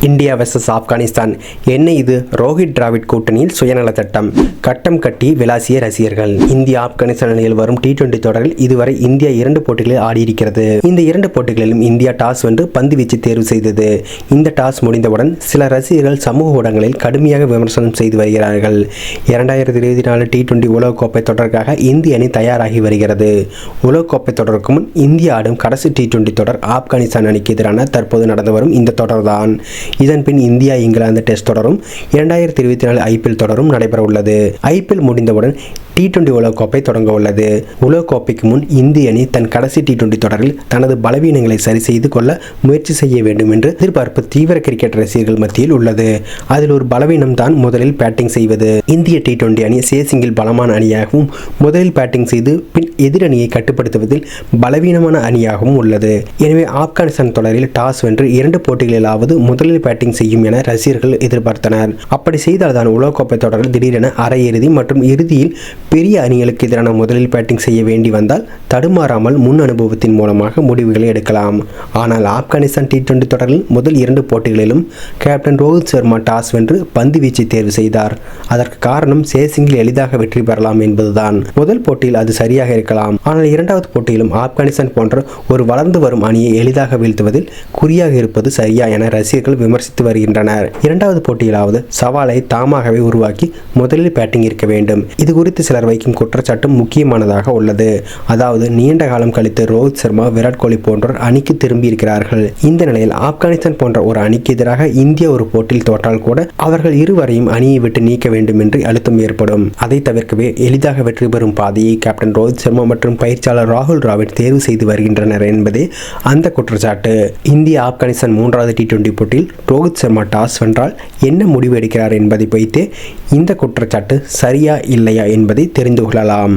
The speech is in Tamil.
India versus Afghanistan. என்ன இது? ரோஹித் டிராவிட் கூட்டணியில் சுயநல சட்டம். கட்டம் கட்டி விளாசிய ரசிகர்கள். இந்தியா ஆப்கானிஸ்தான் அணியில் வரும் டி டுவெண்டி தொடரில் இதுவரை இந்தியா இரண்டு போட்டிகளில் ஆடியிருக்கிறது. இந்த இரண்டு போட்டிகளிலும் இந்தியா டாஸ் வென்று பந்து வீச்சு தேர்வு செய்தது. இந்த டாஸ் முடிந்தவுடன் சில ரசிகர்கள் சமூக ஊடகங்களில் கடுமையாக விமர்சனம் செய்து வருகிறார்கள். இரண்டாயிரத்தி இருபத்தி நாலு டி டுவெண்டி உலகக்கோப்பை தொடருக்காக இந்திய அணி தயாராகி வருகிறது. உலகக்கோப்பை தொடருக்கு முன் இந்தியா ஆடும் கடைசி டி டுவெண்டி தொடர் ஆப்கானிஸ்தான் அணிக்கு எதிரான தற்போது நடந்து வரும் இந்த தொடர்தான். இதன் பின் இந்தியா இங்கிலாந்து டெஸ்ட் தொடரும். இரண்டாயிரத்தி இருபத்தி நாலு ஐபிஎல் தொடரும் நடைபெற உள்ளது ஐபிஎல் முடிந்தவுடன் டி டுவெண்டி உலகக்கோப்பை தொடங்க உள்ளது உலகக்கோப்பைக்கு முன் இந்திய அணி தன் கடைசி டி டுவெண்டி தொடரில் தனது பலவீனங்களை சரி செய்து கொள்ள முயற்சி செய்ய வேண்டும் என்று எதிர்பார்ப்பு தீவிர கிரிக்கெட் ரசிகர்கள் மத்தியில் உள்ளது. அதில் ஒரு பலவீனம் தான் முதலில் பேட்டிங் செய்வது. இந்திய டி டுவெண்டி அணி சேசிங்கில் பலமான அணியாகவும் முதலில் பேட்டிங் செய்து பின் எதிரணியை கட்டுப்படுத்துவதில் பலவீனமான அணியாகவும் உள்ளது. எனவே ஆப்கானிஸ்தான் தொடரில் டாஸ் வென்று இரண்டு போட்டிகளிலாவது முதலில் பேட்டிங் செய்யும் என ரசிகர்கள் எதிர்பார்த்தனர். அப்படி செய்தால்தான் உலகக்கோப்பை தொடரில் திடீரென அரையிறுதி மற்றும் இறுதியில் பெரிய அணிகளுக்கு எதிரான முதலில் பேட்டிங் செய்ய வேண்டி வந்தால் தடுமாறாமல் முன் அனுபவத்தின் மூலமாக முடிவுகளை எடுக்கலாம். ஆனால் ஆப்கானிஸ்தான் டி டுவெண்டி தொடரில் முதல் இரண்டு போட்டிகளிலும் கேப்டன் ரோஹித் சர்மா டாஸ் வென்று பந்து வீச்சை தேர்வு செய்தார். அதற்கு காரணம் சேசிங்கில் எளிதாக வெற்றி பெறலாம் என்பதுதான். முதல் போட்டியில் அது சரியாக இருக்க இருக்கலாம். ஆனால் இரண்டாவது போட்டியிலும் ஆப்கானிஸ்தான் போன்ற ஒரு வளர்ந்து வரும் அணியை எளிதாக வீழ்த்துவதில் குறியாக இருப்பது சரியா என ரசிகர்கள் விமர்சித்து வருகின்றனர். இரண்டாவது போட்டியிலாவது சவாலை தாமாகவே உருவாக்கி முதலில் பேட்டிங் இருக்க வேண்டும். இது குறித்து சிலர் வைக்கும் குற்றச்சாட்டும் முக்கியமானதாக உள்ளது. அதாவது நீண்ட காலம் கழித்து ரோஹித் சர்மா விராட் கோலி போன்றோர் அணிக்கு திரும்பி இருக்கிறார்கள். இந்த நிலையில் ஆப்கானிஸ்தான் போன்ற ஒரு அணிக்கு எதிராக இந்திய ஒரு போட்டியில் தோற்றால் கூட அவர்கள் இருவரையும் அணியை விட்டு நீக்க வேண்டும் என்று அழுத்தம் ஏற்படும். அதை தவிர்க்கவே எளிதாக வெற்றி பெறும் பாதையை கேப்டன் ரோஹித் சர்மா சர்மா மற்றும் பயிற்சியாளர் ராகுல் டிராவிட் தேர்வு செய்து வருகின்றனர் என்பதே அந்த குற்றச்சாட்டு. இந்தியா ஆப்கானிஸ்தான் மூன்றாவது டி டுவெண்டி போட்டியில் ரோஹித் சர்மா டாஸ் வென்றால் என்ன முடிவு எடுக்கிறார் என்பதை வைத்தே இந்த குற்றச்சாட்டு சரியா இல்லையா என்பதை தெரிந்து கொள்ளலாம்.